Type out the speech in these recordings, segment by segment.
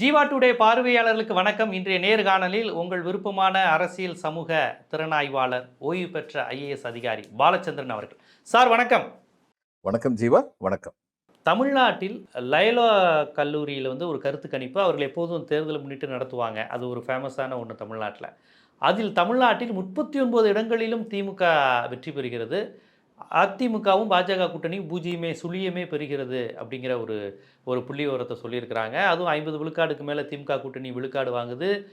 Jeeva today பார்வையாளர்களுக்கு வணக்கம். இன்றைய நேர்காணலில் உங்கள் விருப்பமான அரசியல் சமூக திறனாய்வாளர் ஓய்வு பெற்ற ஐஏஎஸ் அதிகாரி பாலச்சந்திரன் அவர்கள். சார் வணக்கம். வணக்கம் ஜீவா வணக்கம். தமிழ்நாட்டில் லயலா கல்லூரியில் வந்து ஒரு கருத்து கணிப்பு அவர்கள் எப்போதும் தேர்தலை முன்னிட்டு நடத்துவாங்க. அது ஒரு ஃபேமஸான ஒன்று தமிழ்நாட்டில். அதில் தமிழ்நாட்டில் முப்பத்தி ஒன்பது இடங்களிலும் திமுக வெற்றி பெறுகிறது. அதிமுகவும் பாஜக கூட்டணி பூஜ்ஜியமே சுழியமே பெறுகிறது அப்படிங்கிற ஒரு ஒரு புள்ளி விவரத்தை சொல்லியிருக்கிறாங்க. அதுவும் ஐம்பது விழுக்காடுக்கு மேலே திமுக கூட்டணி விழுக்காடு வாங்குது.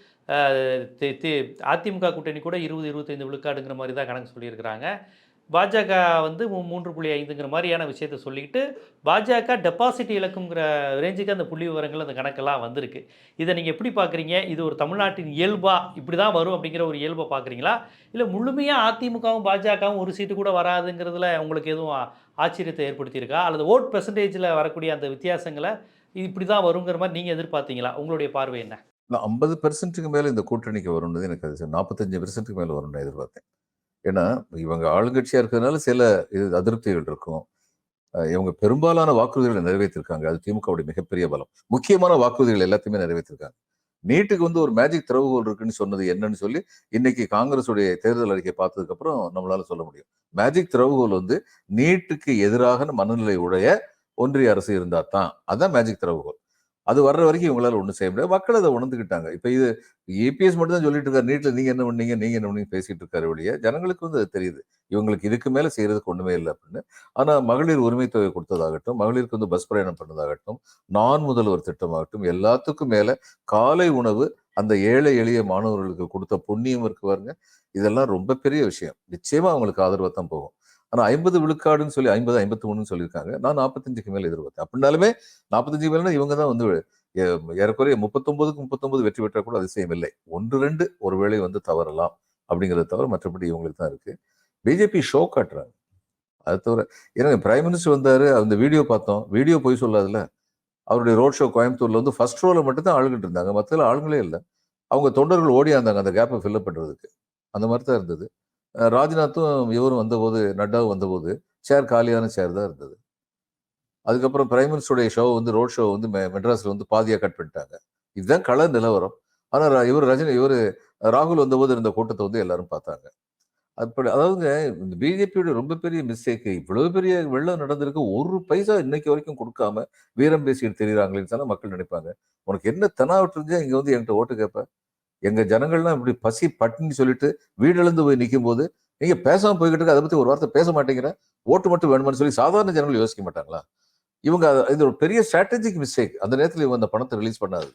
தி- அதிமுக கூட்டணி கூட இருபது இருபத்தைந்து விழுக்காடுங்கிற மாதிரி தான் கணக்கு சொல்லியிருக்கிறாங்க. பாஜக வந்து மூன்று புள்ளி ஐந்துங்கிற மாதிரியான விஷயத்தை சொல்லிக்கிட்டு பாஜக டெபாசிட் இழக்குங்கிற ரேஞ்சுக்கு அந்த புள்ளி விவரங்கள் அந்த கணக்கெல்லாம் வந்திருக்கு. இதை நீங்கள் எப்படி பார்க்குறீங்க? இது ஒரு தமிழ்நாட்டின் இயல்பா? இப்படி தான் வரும் அப்படிங்கிற ஒரு இயல்பை பார்க்குறீங்களா? இல்லை முழுமையாக அதிமுகவும் பாஜகவும் ஒரு சீட்டு கூட வராதுங்கிறதுல உங்களுக்கு எதுவும் ஆச்சரியத்தை ஏற்படுத்தியிருக்கா? அல்லது ஓட் பெர்சன்டேஜில் வரக்கூடிய அந்த வித்தியாசங்களை இப்படி தான் வருங்கிற மாதிரி நீங்கள் எதிர்பார்த்தீங்களா? உங்களுடைய பார்வை என்ன? நான் ஐம்பது பெர்சன்ட்டுக்கு மேலே இந்த கூட்டணிக்கு வரும்னது எனக்கு அது நாற்பத்தஞ்சு பெர்சன்ட்டுக்கு மேலே வரும்னு எதிர்பார்த்தேன். ஏன்னா இவங்க ஆளுங்கட்சியாக இருக்கிறதுனால சில இது அதிருப்திகள் இருக்கும். இவங்க பெரும்பாலான வாக்குறுதிகளை நிறைவேற்றிருக்காங்க. அது திமுகவுடைய மிகப்பெரிய பலம். முக்கியமான வாக்குறுதிகள் எல்லாத்தையுமே நிறைவேற்றிருக்காங்க. நீட்டுக்கு வந்து ஒரு மேஜிக் திறவுகோல் இருக்குன்னு சொன்னது என்னன்னு சொல்லி இன்னைக்கு காங்கிரஸுடைய தேர்தல் அறிக்கை பார்த்ததுக்கு அப்புறம் நம்மளால சொல்ல முடியும். மேஜிக் திறவுகோல் வந்து நீட்டுக்கு எதிராக மனநிலை உடைய ஒன்றிய அரசு இருந்தா தான். அதான் மேஜிக் திறவுகோல். அது வர்ற வரைக்கும் இவங்களால ஒன்றும் செய்ய முடியாது. மக்கள் அதை உணர்ந்துக்கிட்டாங்க இப்போ இது ஏபிஎஸ் மட்டும் தான் சொல்லிட்டு இருக்காரு நீட்டில் நீங்க என்ன பண்ணீங்க? நீங்க என்ன பண்ணி பேசிட்டு இருக்காரு ஒழிய ஜனங்களுக்கு வந்து அது தெரியுது. இவங்களுக்கு இதுக்கு மேல செய்யறதுக்கு ஒண்ணுமே இல்லை அப்படின்னு. ஆனா மகளிர் உரிமை தொகை கொடுத்ததாகட்டும் மகளிருக்கு வந்து பஸ் பிரயாணம் பண்ணதாகட்டும் நான் முதல்வர் திட்டமாகட்டும் எல்லாத்துக்கும் மேல காலை உணவு அந்த ஏழை எளிய மாணவர்களுக்கு கொடுத்த புண்ணியம் இருக்கு பாருங்க. இதெல்லாம் ரொம்ப பெரிய விஷயம். நிச்சயமா அவங்களுக்கு ஆதரவாக தான் போகும். ஆனால் ஐம்பது விழுக்காடுன்னு சொல்லி ஐம்பது ஐம்பத்தி மூணுன்னு சொல்லியிருக்காங்க. நான் நாற்பத்தஞ்சுக்கு மேலே எதிர்பார்த்தேன். அப்படின்னாலுமே நாற்பத்தஞ்சுக்கு மேலே இவங்க தான் வந்து ஏறக்குறைய முப்பத்தொன்பதுக்கு முப்பத்தொன்பது வெற்றி பெற்றால் கூட அதிசயம் இல்லை. ஒன்று ரெண்டு ஒருவேளை வந்து தவறலாம் அப்படிங்கிறத தவிர மற்றபடி இவங்களுக்கு தான் இருக்கு. பிஜேபி ஷோ காட்டுறாங்க. அது தவிர ஏன்னா பிரைம் மினிஸ்டர் வந்தாரு அந்த வீடியோ பார்த்தோம். வீடியோ போய் சொல்லாதுல அவருடைய ரோட் ஷோ கோயம்புத்தூர்ல வந்து ஃபர்ஸ்ட் ரோல மட்டும்தான் ஆளுகிட்டு இருந்தாங்க. மற்ற ஆளுங்களே இல்லை. அவங்க தொண்டர்கள் ஓடியாந்தாங்க அந்த கேப்பை ஃபில்லப் பண்ணுறதுக்கு அந்த மாதிரி தான் இருந்தது. ராஜ்நாத்தும் இவரும் வந்தபோது நட்டாவும் வந்தபோது சேர் காலியான சேர் தான் இருந்தது. அதுக்கப்புறம் பிரைம் மினிஸ்டருடைய ஷோ வந்து ரோட் ஷோ வந்து மெட்ராஸில் வந்து பாதியாக கட் பண்ணிட்டாங்க. இதுதான் கள நிலவரம். ஆனால் இவர் ரஜினி இவர் ராகுல் வந்தபோது இருந்த கூட்டத்தை வந்து எல்லாரும் பார்த்தாங்க. அப்படி அதாவதுங்க இந்த பிஜேபியோட ரொம்ப பெரிய மிஸ்டேக் இவ்வளவு பெரிய வெள்ளம் நடந்திருக்கு ஒரு பைசா இன்னைக்கு வரைக்கும் கொடுக்காம வீரம் பேசிட்டு தெரியுறாங்களேன்னு சொன்னா மக்கள் நினைப்பாங்க. உனக்கு என்ன தெனாவிட்டு இருந்தா இங்கே வந்து என்கிட்ட ஓட்டு கேட்பேன் எங்க ஜனங்கள்லாம் இப்படி பசி பட்டினி சொல்லிட்டு வீடிழந்து போய் நிற்கும் போது நீங்க பேசாம போய்கிட்டு இருக்க அதை பத்தி ஒரு வார்த்தை பேச மாட்டேங்கிற ஓட்டு மட்டும் வேணுமான்னு சொல்லி சாதாரண ஜனங்கள் யோசிக்க மாட்டாங்களா? இவங்க இது ஒரு பெரிய ஸ்ட்ராட்டஜிக் மிஸ்டேக் அந்த நேரத்துல இவங்க அந்த பணத்தை ரிலீஸ் பண்ணாது.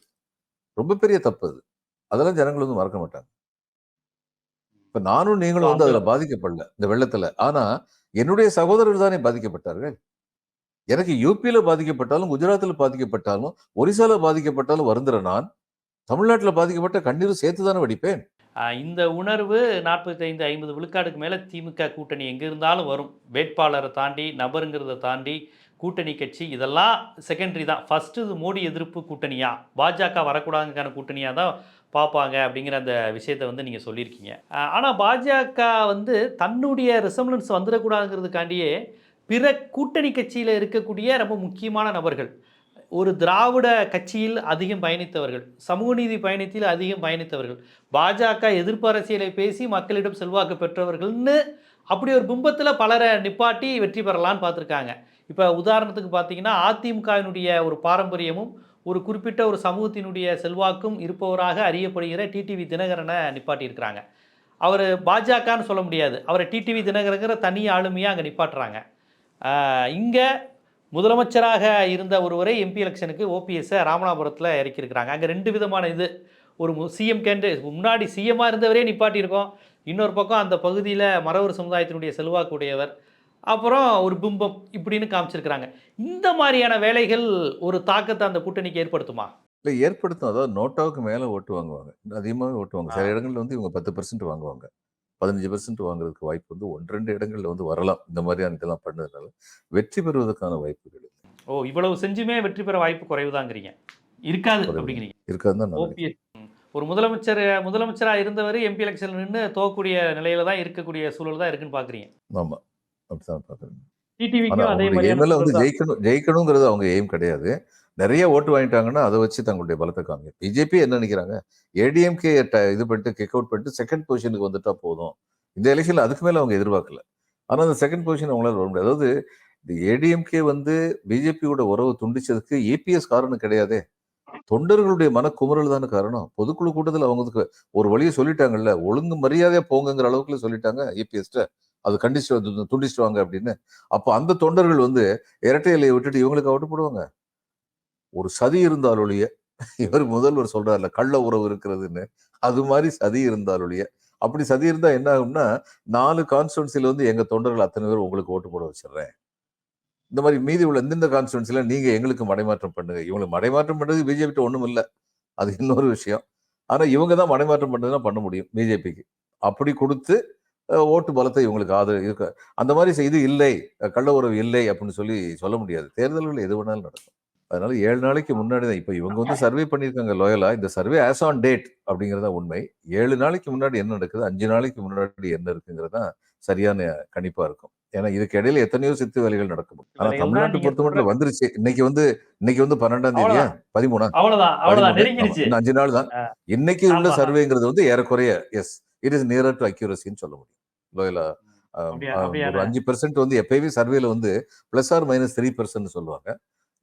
ரொம்ப பெரிய தப்பு அது. அதெல்லாம் ஜனங்கள் வந்து மறக்க மாட்டாங்க. இப்ப நானும் நீங்களும் வந்து அதுல பாதிக்கப்படல இந்த வெள்ளத்துல. ஆனா என்னுடைய சகோதரர் தானே பாதிக்கப்பட்டார்கள்? எனக்கு யூபியில பாதிக்கப்பட்டாலும் குஜராத்தில் பாதிக்கப்பட்டாலும் ஒரிசால பாதிக்கப்பட்டாலும் வருந்துற நான் தமிழ்நாட்டில் பாதிக்கப்பட்ட கண்ணீரும் சேர்த்து தானே வடிப்பேன் இந்த உணர்வு நாற்பத்தைந்து ஐம்பது விழுக்காடுக்கு மேலே திமுக கூட்டணி எங்கே இருந்தாலும் வரும். வேட்பாளரை தாண்டி நபருங்கிறத தாண்டி கூட்டணி கட்சி இதெல்லாம் செகண்டரி தான். ஃபஸ்ட்டு இது மோடி எதிர்ப்பு கூட்டணியாக பாஜக வரக்கூடாதுக்கான கூட்டணியாக தான் பார்ப்பாங்க அப்படிங்கிற அந்த விஷயத்தை வந்து நீங்கள் சொல்லியிருக்கீங்க. ஆனால் பாஜக வந்து தன்னுடைய ரிசம்லன்ஸ் வந்துடக்கூடாதுங்கிறதுக்காண்டியே பிற கூட்டணி கட்சியில் இருக்கக்கூடிய ரொம்ப முக்கியமான நபர்கள் ஒரு திராவிட கட்சியில் அதிகம் பயணித்தவர்கள் சமூக நீதி பயணத்தில் அதிகம் பயணித்தவர்கள் பாஜக எதிர்ப்பு அரசியலை பேசி மக்களிடம் செல்வாக்கு பெற்றவர்கள்னு அப்படி ஒரு பிம்பத்தில் பலரை நிப்பாட்டி வெற்றி பெறலான்னு பார்த்துருக்காங்க. இப்போ உதாரணத்துக்கு பார்த்தீங்கன்னா அதிமுகவினுடைய ஒரு பாரம்பரியமும் ஒரு குறிப்பிட்ட ஒரு சமூகத்தினுடைய செல்வாக்கும் இருப்பவராக அறியப்படுகிற டிடிவி தினகரனை நிப்பாட்டியிருக்கிறாங்க. அவர் பாஜகன்னு சொல்ல முடியாது. அவரை டிடிவி தினகரங்கிற தனி ஆளுமையாக அங்கே நிப்பாட்டுறாங்க. இங்கே முதலமைச்சராக இருந்த ஒருவரை எம்பி எலெக்ஷனுக்கு ஓபிஎஸ்ஸை ராமநாதபுரத்தில் இறக்கியிருக்கிறாங்க. அங்கே ரெண்டு விதமான இது. ஒரு சிஎம் கேண்டிடேட் முன்னாடி சிஎம்மாக இருந்தவரே நிப்பாட்டியிருக்கோம். இன்னொரு பக்கம் அந்த பகுதியில் மறவர் சமுதாயத்தினுடைய செல்வாக்குடையவர். அப்புறம் ஒரு பிம்பம் இப்படின்னு காமிச்சிருக்கிறாங்க. இந்த மாதிரியான வேலைகள் ஒரு தாக்கத்தை அந்த கூட்டணிக்கு ஏற்படுத்துமா? இல்லை ஏற்படுத்தும். அதாவது நோட்டாவுக்கு மேலே ஓட்டு வாங்குவாங்க. அதிகமாகவே ஓட்டு வாங்க சில இடங்கள்ல வந்து இவங்க பத்து பர்சன்ட் வாங்குவாங்க. பதினஞ்சு பெர்சன்ட் வாங்குறதுக்கு வாய்ப்பு வந்து ஒன்று ரெண்டு இடங்கள்ல வந்து வரலாம். இந்த மாதிரியான இதெல்லாம் பண்ணதுனால வெற்றி பெறுவதற்கான வாய்ப்புகள் ஓ இவ்வளவு செஞ்சுமே வெற்றி பெற வாய்ப்பு குறைவுதாங்கிறீங்க. இருக்காது. அப்படிங்கிறீங்க. இருக்காதுன்னு ஒரு முதலமைச்சர் முதலமைச்சராக இருந்தவர் எம்பி எலெக்ஷன் நின்று தோக்கக்கூடிய நிலையில தான் இருக்கக்கூடிய சூழல் தான் இருக்குன்னு பாக்குறீங்க. ஆமா. ஆனா டிடிவிக்கும் அதே வந்து தான். ஜெயிக்கணும் ஜெயிக்கணுங்கிறது அவங்க எய்ம் கிடையாது. நிறைய ஓட்டு வாங்கிட்டாங்கன்னா அதை வச்சு தங்களுடைய பலத்தை காமிங்க. பிஜேபி என்ன நினைக்கிறாங்க? ஏடிஎம்கே இது பண்ணிட்டு கிக் அவுட் பண்ணிட்டு செகண்ட் பொசிஷனுக்கு வந்துட்டா போதும். இந்த எலெக்ஷன்ல அதுக்கு மேல அவங்க எதிர்பார்க்கல. ஆனா அந்த செகண்ட் பொசிஷன் அவங்களால வர முடியாது. அதாவது இந்த ஏடிஎம்கே வந்து பிஜேபியோட உறவு துண்டிச்சதுக்கு ஏபிஎஸ் காரணம் கிடையாதே. தொண்டர்களுடைய மனக்குமுறல் தானே காரணம். பொதுக்குழு கூட்டத்தில் அவங்க வந்து ஒரு வழியை சொல்லிட்டாங்கல்ல. ஒழுங்கு மரியாதையா போங்கங்கிற அளவுக்குல சொல்லிட்டாங்க ஏபிஎஸ்ட அது கண்டிச்சு துண்டிச்சுட்டு வாங்க அப்படின்னு. அப்போ அந்த தொண்டர்கள் வந்து இரட்டை இலையை விட்டுட்டு இவங்களுக்கு அவுட்டு போடுவாங்க. ஒரு சதி இருந்தாலொழிய இவர் முதல்வர் சொல்றாருல கள்ள உறவு இருக்கிறதுன்னு அது மாதிரி சதி இருந்தாலொழிய. அப்படி சதி இருந்தா என்ன ஆகும்னா நாலு கான்ஸ்டுவன்சில வந்து எங்க தொண்டர்கள் அத்தனை பேர் உங்களுக்கு ஓட்டு போட வச்சிடுறேன். இந்த மாதிரி மீதி உள்ள இந்தந்த கான்ஸ்டுவன்சில நீங்க எங்களுக்கு மடைமாற்றம் பண்ணுங்க. இவங்களுக்கு மடைமாற்றம் பண்றது பிஜேபி ஒண்ணும் இல்லை. அது இன்னொரு விஷயம். ஆனா இவங்க தான் மடைமாற்றம் பண்ணதுன்னா பண்ண முடியும் பிஜேபிக்கு அப்படி கொடுத்து ஓட்டு பலத்தை இவங்களுக்கு ஆதரவு இருக்க அந்த மாதிரி செய்து இல்லை கள்ள உறவு இல்லை அப்படின்னு சொல்லி சொல்ல முடியாது. தேர்தல்கள் எது வேணாலும் நடக்கும். அதனால ஏழு நாளைக்கு முன்னாடி தான். இப்போ இவங்க வந்து சர்வே பண்ணியிருக்காங்க லோயலா இந்த சர்வே ஆஸ் ஆன் டேட் அப்படிங்கிறதா உண்மை. ஏழு நாளைக்கு முன்னாடி என்ன நடக்குது? அஞ்சு நாளைக்கு முன்னாடி என்ன இருக்குங்கிறது தான் சரியான கணிப்பா இருக்கும். ஏன்னா இதுக்கு இடையில எத்தனையோ சித்து வேலைகள் நடக்கும். ஆனா தமிழ்நாட்டு பொறுத்த மட்டும் வந்துருச்சு. இன்னைக்கு வந்து இன்னைக்கு வந்து பன்னெண்டாம் தேதியா பதிமூணா? அவ்வளவுதான். அஞ்சு நாள் தான். இன்னைக்கு உள்ள. சர்வேங்கிறது வந்து ஏறக்குறைய as it is nearer to அக்யூரசின்னு சொல்ல முடியும். லோயலா ஒரு அஞ்சு பெர்சென்ட் வந்து எப்பயுமே சர்வேல வந்து plus or minus three percent சொல்லுவாங்க.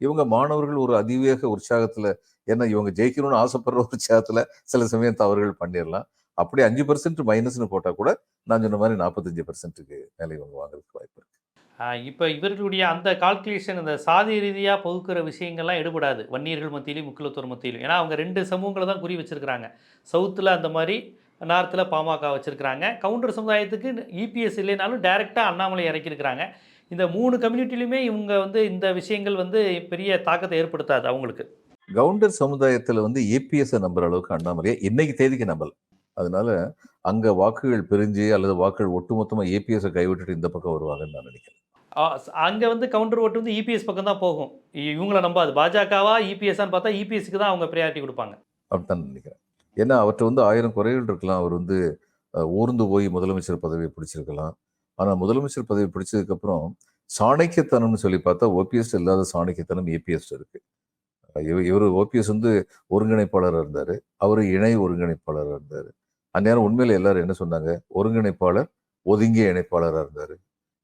இவங்க மாணவர்கள் ஒரு அதிவேக உற்சாகத்தில் என்ன இவங்க ஜெயிக்கணும்னு ஆசைப்படுற உற்சாகத்தில் சில சமயம் தவறுகள் பண்ணிடலாம். அப்படி அஞ்சு பர்சன்ட் மைனஸ்னு போட்டால் கூட நான் சொன்ன மாதிரி நாற்பத்தஞ்சு பர்சன்ட்டுக்கு மேலே இவங்க வாங்குறதுக்கு வாய்ப்பு இருக்கு. இப்போ இவர்களுடைய அந்த கால்குலேஷன் அந்த சாதி ரீதியாக பகுக்கிற விஷயங்கள்லாம் எடுபடாது. வன்னியர்கள் மத்தியிலும் முக்கியத்துவர் மத்தியிலும். ஏன்னா அவங்க ரெண்டு சமூகங்களை தான் குறி வச்சிருக்கிறாங்க. சவுத்தில் அந்த மாதிரி நார்த்தில் பாமக வச்சுருக்கிறாங்க. கவுண்டர் சமுதாயத்துக்கு இபிஎஸ் இல்லைனாலும் டைரெக்டாக அண்ணாமலை இறக்கியிருக்கிறாங்க. இந்த மூணு கம்யூனிட்டிலையுமே இவங்க வந்து இந்த விஷயங்கள் வந்து பெரிய தாக்கத்தை ஏற்படுத்தாது அவங்களுக்கு. கவுண்டர் சமுதாயத்துல வந்து ஏபிஎஸ் நம்புற அளவுக்கு அண்ணாமலையை இன்னைக்கு தேதிக்கு நம்பல. அதனால அங்க வாக்குகள் பிரிஞ்சு அல்லது வாக்குகள் ஒட்டுமொத்தமா ஏபிஎஸ் கைவிட்டுட்டு இந்த பக்கம் வருவாங்கன்னு நான் நினைக்கிறேன். அங்கே வந்து கவுண்டர் ஓட்டு வந்து இபிஎஸ் பக்கம் தான் போகும். இவங்கள நம்பாது. பாஜகவா இபிஎஸ்ஸான்னு பார்த்தா இபிஎஸ்க்கு தான் அவங்க ப்ரையாரிட்டி கொடுப்பாங்க. அப்படித்தான் நினைக்கிறேன். ஏன்னா அவர்கிட்ட வந்து ஆயிரம் குறைகள் இருக்கலாம். அவர் வந்து ஊர்ந்து போய் முதலமைச்சர் பதவியை பிடிச்சிருக்கலாம். ஆனா முதலமைச்சர் பதவி பிடிச்சதுக்கு அப்புறம் சாணக்கியத்தனம்னு சொல்லி பார்த்தா ஓபிஎஸ் இல்லாத சாணக்கியத்தனம் ஏபிஎஸ் இருக்கு. இவர் இவர் ஓபிஎஸ் வந்து ஒருங்கிணைப்பாளராக இருந்தாரு. அவர் இணை ஒருங்கிணைப்பாளராக இருந்தாரு. அந்நேரம் உண்மையில எல்லாரும் என்ன சொன்னாங்க? ஒருங்கிணைப்பாளர் ஒதுங்கிய இணைப்பாளராக இருந்தாரு.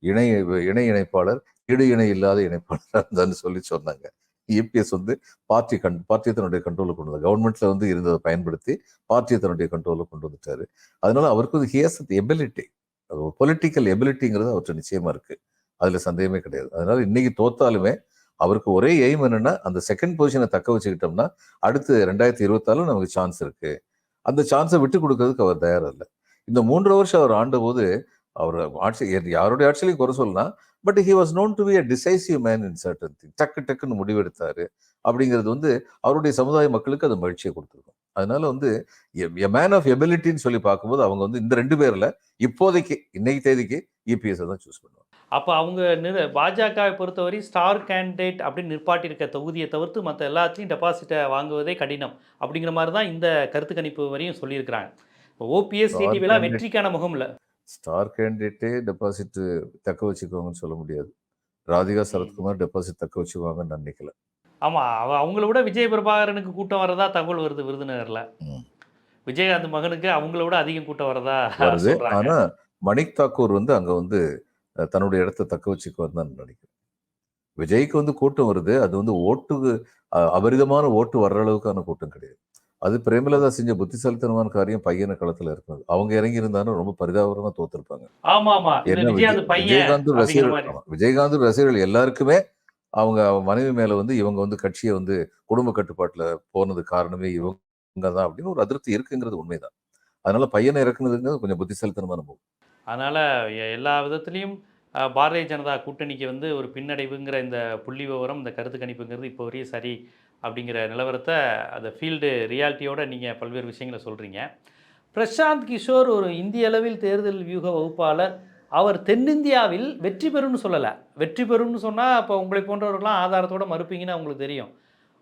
இணை இணை இணைப்பாளர் இடு இணை இல்லாத இணைப்பாளராக இருந்தார்னு சொல்லி சொன்னாங்க. ஏபிஎஸ் வந்து பார்ட்டி கண் பார்ட்டியை தன்னுடைய கண்ட்ரோலுக்கு கொண்டு வந்தார் கவர்மெண்ட்ல வந்து இருந்ததை பயன்படுத்தி பார்ட்டியை தன்னுடைய கண்ட்ரோலுக்கு கொண்டு வந்துட்டாரு. அதனால அவருக்கு வந்து ஹியஸ் எபிலிட்டி பொலிட்டிக்கல் எபிலிட்டிங்கிறது அவர்கிட்ட நிச்சயமா இருக்கு. அதுல சந்தேகமே கிடையாது. அதனால இன்னைக்கு தோத்தாலுமே அவருக்கு ஒரே எய்ம் என்னன்னா அந்த செகண்ட் பொசிஷனை தக்க வச்சுக்கிட்டோம்னா அடுத்து ரெண்டாயிரத்தி இருபத்தாலும் நமக்கு சான்ஸ் இருக்கு. அந்த சான்ஸை விட்டு கொடுக்கறதுக்கு அவர் தயாராக இல்லை. இந்த மூன்று வருஷம் அவர் ஆண்ட போது அவர் ஆட்சி யாருடைய ஆட்சியிலையும் குறை சொல்லலாம். But he was known to be a decisive man in certain thing டக்கு டக்குன்னு முடிவெடுத்தாரு. அப்படிங்கிறது வந்து அவருடைய சமுதாய மக்களுக்கு அது மகிழ்ச்சியை கொடுத்துருக்கும். அதனால வந்து மேன் ஆஃப் எபிலிட்டின்னு சொல்லி பார்க்கும்போது அவங்க வந்து இந்த ரெண்டு பேர்ல இப்போதைக்கு இன்னைக்கு தேதிக்கு இபிஎஸ் தான் சூஸ் பண்ணுவாங்க. அப்போ அவங்க நிறு பாஜகவை பொறுத்தவரை ஸ்டார் கேண்டிடேட் அப்படின்னு நிற்பாட்டியிருக்க தொகுதியை தவிர்த்து மற்ற எல்லாத்துலேயும் டெபாசிட்டை வாங்குவதே கடினம் அப்படிங்கிற மாதிரி தான் இந்த கருத்து கணிப்பு வரையும் சொல்லியிருக்கிறாங்க. இப்போ ஓபிஎஸ் candidate. வெற்றிக்கான முகம் இல்லை ஸ்டார் கேண்டிடேட்டே டெபாசிட் தக்க வச்சுக்குவாங்கன்னு சொல்ல முடியாது. ராதிகா சரத்குமார் டெபாசிட் தக்க வச்சுக்குவாங்கன்னு நான் நினைக்கல. ஆமாம் அவ அவங்கள விட விஜய் பிரபாகரனுக்கு கூட்டம் வரதா தகவல் வருது விருதுநகரில். விஜயகாந்த் மகனுக்கு அவங்கள விட அதிகம் கூட்டம் வரதா வருது. சொல்றாங்க. ஆனா மணிக் தாக்கூர் வந்து அங்க வந்து தன்னுடைய இடத்தை தக்க வச்சுக்குவார் தான் நினைக்கிறேன். விஜய்க்கு வந்து கூட்டம் வருது. அது வந்து ஓட்டுக்கு அபரிதமான ஓட்டு வர்ற அளவுக்கான கூட்டம் கிடையாது. அது பிரேமலதா செஞ்ச புத்திசாலித்தனமான காரியம் பையனை களத்துல இருக்கிறது அவங்க இறங்கி இருந்தாலும் ரொம்ப பரிதாபகரமா தோத்திருப்பாங்க. விஜயகாந்த் ரசிகர்கள் விஜயகாந்த் ரசிகர்கள் எல்லாருக்குமே அவங்க மனைவி மேலே வந்து இவங்க வந்து கட்சியை வந்து குடும்ப கட்டுப்பாட்டில் போனது காரணமே இவங்க தான் அப்படின்னு ஒரு அதிருப்தி இருக்குங்கிறது உண்மைதான். அதனால பையனை இறக்குனதுங்கிறது கொஞ்சம் புத்திசாலித்தனமான போகும் அதனால் எல்லா விதத்துலேயும் பாரதிய ஜனதா கூட்டணிக்கு வந்து ஒரு பின்னடைவுங்கிற இந்த புள்ளி விவரம் இந்த கருத்து கணிப்புங்கிறது இப்போ வரையும் சரி அப்படிங்கிற நிலவரத்தை அந்த ஃபீல்டு ரியாலிட்டியோடு நீங்கள் பல்வேறு விஷயங்களை சொல்கிறீங்க பிரசாந்த் கிஷோர் ஒரு இந்திய அளவில் தேர்தல் வியூக வகுப்பாளர். அவர் தென்னிந்தியாவில் வெற்றி பெறும்னு சொல்லலை. வெற்றி பெறும்னு சொன்னால் இப்போ உங்களை போன்றவர்கள்லாம் ஆதாரத்தோட மறுப்பீங்கன்னு அவங்களுக்கு தெரியும்.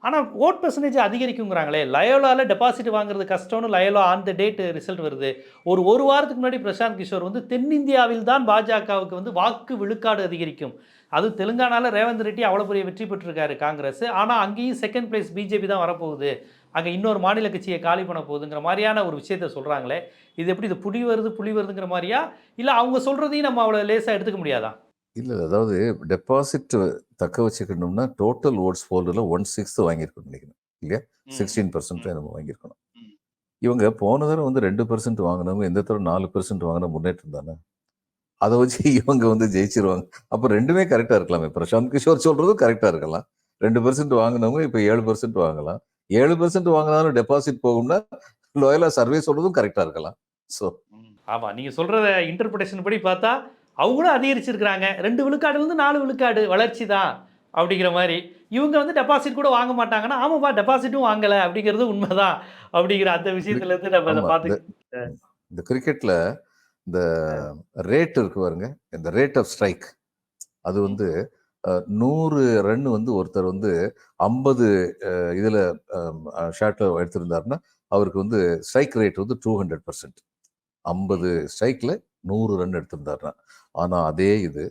ஆனால் ஓட் பெர்சன்டேஜ் அதிகரிக்குங்கிறாங்களே லயோலாவில் டெபாசிட் வாங்குறது கஷ்டம்னு Loyola on the date result வருது. ஒரு ஒரு வாரத்துக்கு முன்னாடி பிரசாந்த் கிஷோர் வந்து தென்னிந்தியாவில் தான் பாஜகவுக்கு வந்து வாக்கு விழுக்காடு அதிகரிக்கும். அது தெலுங்கானாவில் ரேவந்த் ரெட்டி அவ்வளோ பெரிய வெற்றி பெற்றிருக்காரு காங்கிரஸ். ஆனால் அங்கேயும் செகண்ட் பிளேஸ் பிஜேபி தான் வரப்போகுது. அங்கே இன்னொரு மாநில கட்சியை காலி பண்ண போகுதுங்கிற மாதிரியான ஒரு விஷயத்த சொல்கிறாங்களே இது எப்படி இது புலி வருது புலி வருதுங்கிற மாதிரியா? இல்லை அவங்க சொல்கிறதையும் நம்ம அவ்வளோ லேசாக எடுத்துக்க முடியாதா? இல்லை அதாவது டெபாசிட் தக்க வச்சுக்கணும்னா டோட்டல் ஓட்ஸ் போல்டில் ஒன் சிக்ஸ்த் வாங்கியிருக்கணும் நினைக்கிறேன். இல்லையா? சிக்ஸ்டீன் பர்சன்ட் நம்ம வாங்கியிருக்கணும். இவங்க போன தடவை வந்து ரெண்டு பர்சன்ட் வாங்கினவங்க எந்த தடவை நாலு பர்சன்ட் வாங்கின முன்னேற்றம் தானே? அதை வச்சு இவங்க வந்து ஜெயிச்சிருவாங்க. அப்போ ரெண்டுமே கரெக்டாக இருக்கலாமே. பிரசாந்த் கிஷோர் சொல்றதும் கரெக்டாக இருக்கலாம். ரெண்டு பர்சன்ட் வாங்கினவங்க இப்போ ஏழு பர்சன்ட் வாங்கலாம். ஏழு பர்சன்ட் வாங்கினாலும் டெபாசிட் போகும்னா லோயலா சர்வே சொல்றதும் கரெக்டாக இருக்கலாம். ஸோ ஆமாம் நீங்கள் சொல்கிறத இன்டர்பிரேஷன் படி பார்த்தா அவங்களும் அதிகரிச்சிருக்கிறாங்க. ரெண்டு விழுக்காடுலேருந்து நாலு விழுக்காடு வளர்ச்சி தான் அப்படிங்கிற மாதிரி. இவங்க வந்து டெபாசிட் கூட வாங்க மாட்டாங்கன்னா ஆமாப்பா டெபாசிட்டும் வாங்கலை அப்படிங்கிறது உண்மைதான் அப்படிங்கிற அந்த விஷயத்துலேருந்து நம்ம அதை ஆமா, பார்த்து இந்த- கிரிக்கெட்ல இந்த ரேட் இருக்கு பாருங்க. இந்த ரேட் ஆஃப் ஸ்ட்ரைக் அது வந்து நூறு ரன் வந்து ஒருத்தர் வந்து ஐம்பது இதுல ஷாட்ல எடுத்திருந்தாருன்னா அவருக்கு வந்து ஸ்ட்ரைக் ரேட் வந்து டூ ஹண்ட்ரட் பர்சன்ட். ஐம்பது ஸ்ட்ரைக்ல நூறு ரன் எடுத்திருந்தாருன்னா. ஆனா அதே இது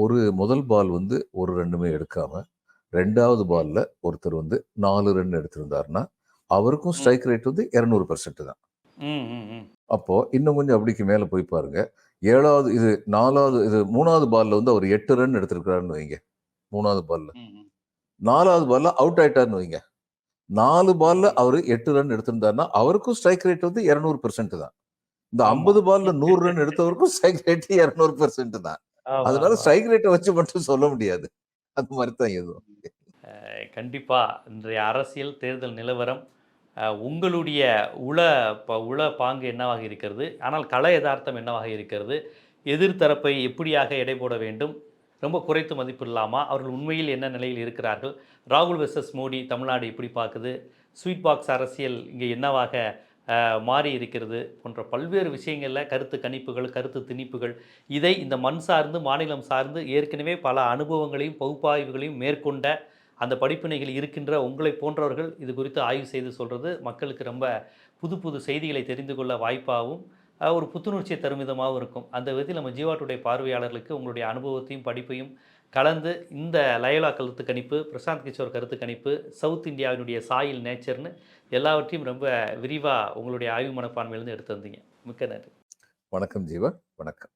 ஒரு முதல் பால் வந்து ஒரு ரன்னுமே எடுக்காம ரெண்டாவது பால்ல ஒருத்தர் வந்து நாலு ரன் எடுத்திருந்தாருன்னா அவருக்கும் ஸ்ட்ரைக் ரேட் வந்து இரநூறு பர்சன்ட் தான். அப்போ இன்னும் கொஞ்சம் அப்படிக்கு மேல போய் பாருங்க. ஏழாவது இது நாலாவது இது மூணாவது பால்ல வந்து அவர் எட்டு ரன் எடுத்திருக்கிறாருன்னு வைங்க. மூணாவது பால்ல. நாலாவது பால்ல அவுட் ஆயிட்டாருன்னு வைங்க. நாலு பால்ல அவர் எட்டு ரன் எடுத்திருந்தாருன்னா அவருக்கும் ஸ்ட்ரைக் ரேட் வந்து இருநூறு பெர்சென்ட் தான். இந்த. ஐம்பது பால்ல நூறு ரன் எடுத்தவருக்கும் ஸ்ட்ரைக் ரேட் இருநூறு பெர்சென்ட் தான். அதனால. ஸ்ட்ரைக் ரேட்டை வச்சு மட்டும் சொல்ல முடியாது. அந்த மாதிரி தான் எதுவும். கண்டிப்பாக இன்றைய அரசியல் தேர்தல் நிலவரம் உங்களுடைய உள ப உள பாங்கு என்னவாக இருக்கிறது? ஆனால் கள யதார்த்தம் என்னவாக இருக்கிறது? எதிர்த்தரப்பை எப்படியாக எடை போட வேண்டும்? ரொம்ப குறைத்து மதிப்பு இல்லாமல் அவர்கள் உண்மையில் என்ன நிலையில் இருக்கிறார்கள்? ராகுல் வெர்சஸ் மோடி தமிழ்நாடு எப்படி பார்க்குது. ஸ்வீட் பாக்ஸ் அரசியல் இங்கே என்னவாக மாறி இருக்கிறது? போன்ற பல்வேறு விஷயங்களில் கருத்து கணிப்புகள் கருத்து திணிப்புகள். இதை இந்த மண் சார்ந்து மாநிலம் சார்ந்து ஏற்கனவே பல அனுபவங்களையும் பகுப்பாய்வுகளையும் மேற்கொண்ட அந்த படிப்பினைகள் இருக்கின்ற உங்களை போன்றவர்கள் இது குறித்து ஆய்வு செய்து சொல்கிறது மக்களுக்கு ரொம்ப புது புது செய்திகளை தெரிந்து கொள்ள வாய்ப்பாகவும் ஒரு புத்துணர்ச்சியை தரும் விதமாகவும் இருக்கும். அந்த விதத்தில் நம்ம ஜீவாட்டுடைய பார்வையாளர்களுக்கு உங்களுடைய அனுபவத்தையும் படிப்பையும் கலந்து இந்த லயோலா கருத்து கணிப்பு பிரசாந்த் கிஷோர் கருத்து கணிப்பு சவுத் இந்தியாவினுடைய சாயில் நேச்சர்னு எல்லாவற்றையும் ரொம்ப விரிவாக உங்களுடைய ஆய்வு மனப்பான்மையிலேருந்து எடுத்து வந்தீங்க. மிக்க நன்றி. வணக்கம் ஜீவா வணக்கம்.